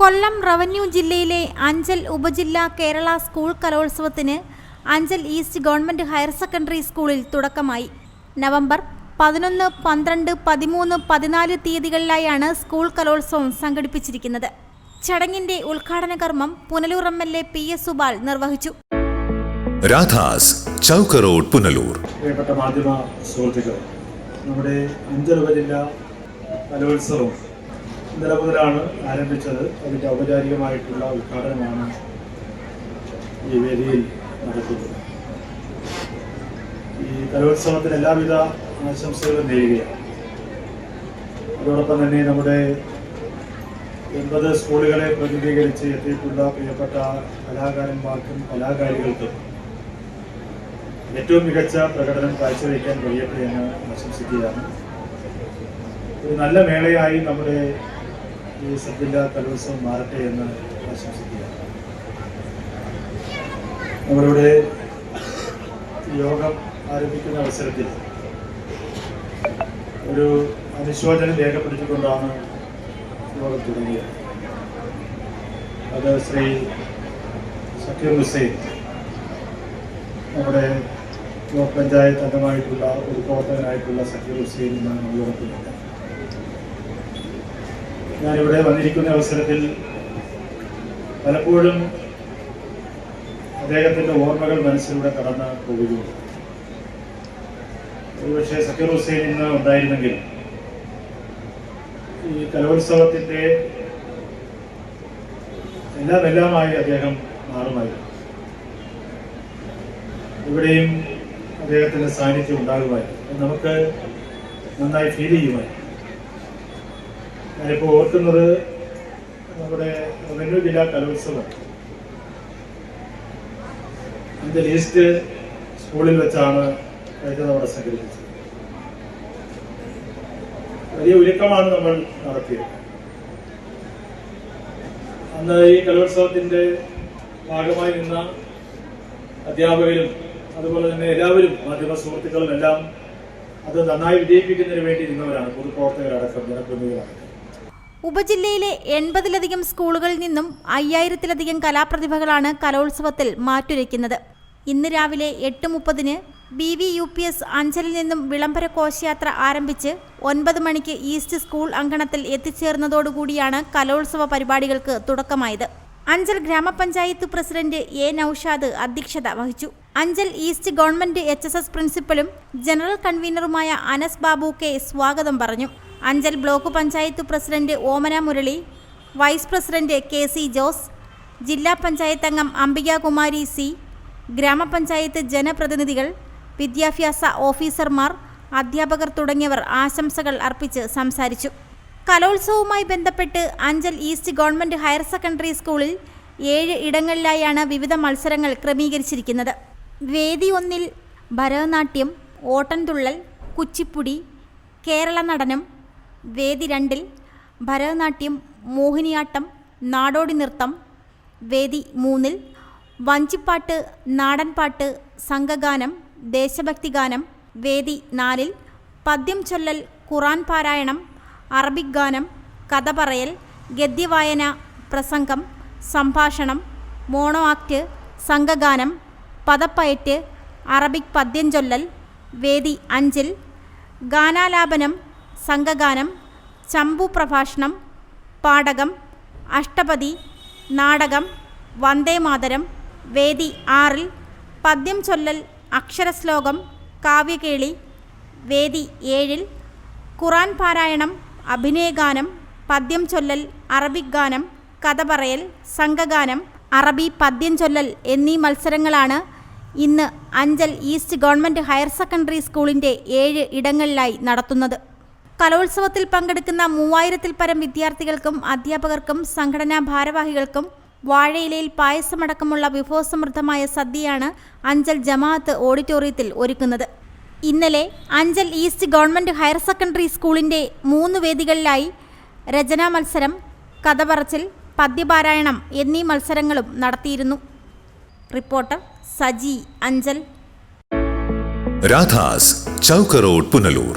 കൊല്ലം revenue ജില്ലയിലെ അഞ്ചൽ ഉപജില്ലാ Kerala school കലോത്സവത്തിന് Anchal east government higher secondary സ്കൂളിൽ തുടക്കമായി. നവംബർ പതിനൊന്ന് പന്ത്രണ്ട് പതിമൂന്ന് പതിനാല് തീയതികളിലായാണ് സ്കൂൾ കലോത്സവം സംഘടിപ്പിച്ചിരിക്കുന്നത്. ചടങ്ങിന്റെ ഉദ്ഘാടന കർമ്മം Punalur M L A P S Subal നിർവഹിച്ചു. രാധാസ് ചൗക്ക റോഡ് പുനലൂർ. പ്രിയപ്പെട്ട മാധ്യമ സുഹൃത്തുക്കൾ നമ്മുടെ അഞ്ചൽ ജില്ലാ കലോത്സവം ഇന്നലെ മുതലാണ് ആരംഭിച്ചത്. അതിന്റെ ഔപചാരികമായിട്ടുള്ള ഉദ്ഘാടനമാണ് ഈ വേദിയിൽ നടക്കുന്നത്. ഈ കലോത്സവത്തിന് എല്ലാവിധ ആശംസകളും നേരുകയാണ്. അതോടൊപ്പം തന്നെ നമ്മുടെ എൺപത് സ്കൂളുകളെ പ്രതിനിധീകരിച്ച് എത്തിയിട്ടുള്ള പ്രിയപ്പെട്ട കലാകാരന്മാർക്കും കലാകാരികൾക്കും ഏറ്റവും മികച്ച പ്രകടനം കാഴ്ചവെക്കാൻ കഴിയട്ടെ എന്ന് ആശംസിക്കുകയാണ്. ഒരു നല്ല മേളയായി നമ്മുടെ ഈ സബ് ജില്ലാ കലോത്സവം മാറട്ടെ എന്ന് ആശംസിക്കുകയാണ്. നമ്മളിവിടെ യോഗം ആരംഭിക്കുന്ന അവസരത്തിൽ ഒരു അനുശോചനം രേഖപ്പെടുത്തിക്കൊണ്ടാണ് യോഗം തുടങ്ങിയത്. അത് ശ്രീ സക്കീർ ഹുസൈൻ നമ്മുടെ ബ്ലോക്ക് പഞ്ചായത്ത് അംഗമായിട്ടുള്ള ഒരു പ്രവർത്തകനായിട്ടുള്ള സക്കീർ ഹുസൈൻ എന്നാണ് യോഗത്തിലുണ്ട് ഞാനിവിടെ വന്നിരിക്കുന്ന അവസരത്തിൽ പലപ്പോഴും അദ്ദേഹത്തിന്റെ ഓർമ്മകൾ മനസ്സിലൂടെ കടന്ന് പോവുകയും ഒരുപക്ഷെ സക്കീർ ഹുസൈൻ ഇന്ന് ഉണ്ടായിരുന്നെങ്കിൽ ഈ കലോത്സവത്തിന്റെ എല്ലാം എല്ലാമായി അദ്ദേഹം മാറുമായിരുന്നു. ഇവിടെയും അദ്ദേഹത്തിന്റെ സാന്നിധ്യം ഉണ്ടാകുമായിരുന്നു. നമുക്ക് നന്നായി ഫീൽ ചെയ്യുമായിരുന്നു. ഞാനിപ്പോൾ ഓർക്കുന്നത് നമ്മുടെ റവന്യൂ ജില്ലാ കലോത്സവം. അതിന്റെ ലീസ്റ്റ് സ്കൂളിൽ വെച്ചാണ് കഴിഞ്ഞ നമ്മുടെ സംഘടിപ്പിച്ചത് വലിയ ഒരുക്കമാണ് നമ്മൾ നടത്തിയത്. അന്ന് ഈ കലോത്സവത്തിന്റെ ഭാഗമായി നിന്ന അധ്യാപകരും അതുപോലെ തന്നെ എല്ലാവരും മാധ്യമ സുഹൃത്തുക്കളും എല്ലാം അത് നന്നായി വിജയിപ്പിക്കുന്നതിന് വേണ്ടി നിന്നവരാണ് പൊതുപ്രവർത്തകരടക്കം ജനപ്രതിനിധികളാണ്. ഉപജില്ലയിലെ എൺപതിലധികം സ്കൂളുകളിൽ നിന്നും അയ്യായിരത്തിലധികം കലാപ്രതിഭകളാണ് കലോത്സവത്തിൽ മാറ്റുരയ്ക്കുന്നത്. ഇന്ന് രാവിലെ എട്ട് മുപ്പതിന് B V U P S അഞ്ചലിൽ നിന്നും വിളംബര കോശയാത്ര ആരംഭിച്ച് ഒൻപത് മണിക്ക് ഈസ്റ്റ് സ്കൂൾ അങ്കണത്തിൽ എത്തിച്ചേർന്നതോടുകൂടിയാണ് കലോത്സവ പരിപാടികൾക്ക് തുടക്കമായത്. അഞ്ചൽ ഗ്രാമപഞ്ചായത്ത് പ്രസിഡന്റ് എ നൌഷാദ് അധ്യക്ഷത വഹിച്ചു. Anchal east government H S S പ്രിൻസിപ്പലും general കൺവീനറുമായ അനസ് ബാബു കെ സ്വാഗതം പറഞ്ഞു. Anchal block panchayat president Omana Murali vice president K C Jose ജില്ലാ പഞ്ചായത്ത് അംഗം അംബികാകുമാരി സി ഗ്രാമപഞ്ചായത്ത് ജനപ്രതിനിധികൾ വിദ്യാഭ്യാസ ഓഫീസർമാർ അധ്യാപകർ തുടങ്ങിയവർ ആശംസകൾ അർപ്പിച്ച് സംസാരിച്ചു. കലോത്സവവുമായി ബന്ധപ്പെട്ട് Anchal east government higher secondary സ്കൂളിൽ ഏഴ് ഇടങ്ങളിലായാണ് വിവിധ മത്സരങ്ങൾ ക്രമീകരിച്ചിരിക്കുന്നത്. വേദി ഒന്നിൽ ഭരതനാട്യം ഓട്ടൻതുള്ളൽ കുച്ചിപ്പുടി കേരള നടനം വേദി രണ്ടിൽ ഭരതനാട്യം മോഹിനിയാട്ടം നാടോടി നൃത്തം വേദി മൂന്നിൽ വഞ്ചിപ്പാട്ട് നാടൻപാട്ട് സംഘഗാനം ദേശഭക്തി ഗാനം വേദി നാലിൽ പദ്യം ചൊല്ലൽ ഖുറാൻ പാരായണം അറബിക് ഗാനം കഥ പറയൽ ഗദ്യവായന പ്രസംഗം സംഭാഷണം മോണോ ആക്ട് സംഘഗാനം പദപ്പയറ്റ് അറബിക് പദ്യം ചൊല്ലൽ വേദി അഞ്ചിൽ ഗാനാലാപനം സംഘഗാനം ചമ്പു പ്രഭാഷണം പാടകം അഷ്ടപതി നാടകം വന്ദേമാതരം വേദി ആറിൽ പദ്യം ചൊല്ലൽ അക്ഷരശ്ലോകം കാവ്യകേളി വേദി ഏഴിൽ ഖുറാൻ പാരായണം അഭിനയഗാനം പദ്യം ചൊല്ലൽ അറബിക് ഗാനം കഥ പറയൽ സംഘഗാനം അറബി പദ്യം ചൊല്ലൽ എന്നീ മത്സരങ്ങളാണ് ഇന്ന് Anchal east government higher secondary സ്കൂളിന്റെ ഏഴ് ഇടങ്ങളിലായി നടത്തുന്നത്. കലോത്സവത്തിൽ പങ്കെടുക്കുന്ന മൂവായിരത്തിൽ പരം വിദ്യാർത്ഥികൾക്കും അധ്യാപകർക്കും സംഘടനാ ഭാരവാഹികൾക്കും വാഴയിലയിൽ പായസമടക്കമുള്ള വിഭവസമൃദ്ധമായ സദ്യയാണ് അഞ്ചൽ ജമാഅത്ത് ഓഡിറ്റോറിയത്തിൽ ഒരുക്കുന്നത്. ഇന്നലെ Anchal east government higher secondary സ്കൂളിന്റെ മൂന്ന് വേദികളിലായി രചനാ മത്സരം കഥ പറച്ചിൽ പദ്യപാരായണം എന്നീ മത്സരങ്ങളും നടത്തിയിരുന്നു. റിപ്പോർട്ടർ സജി അഞ്ചൽ. രാധാസ് ചൗക്കറോഡ് പുനലൂർ.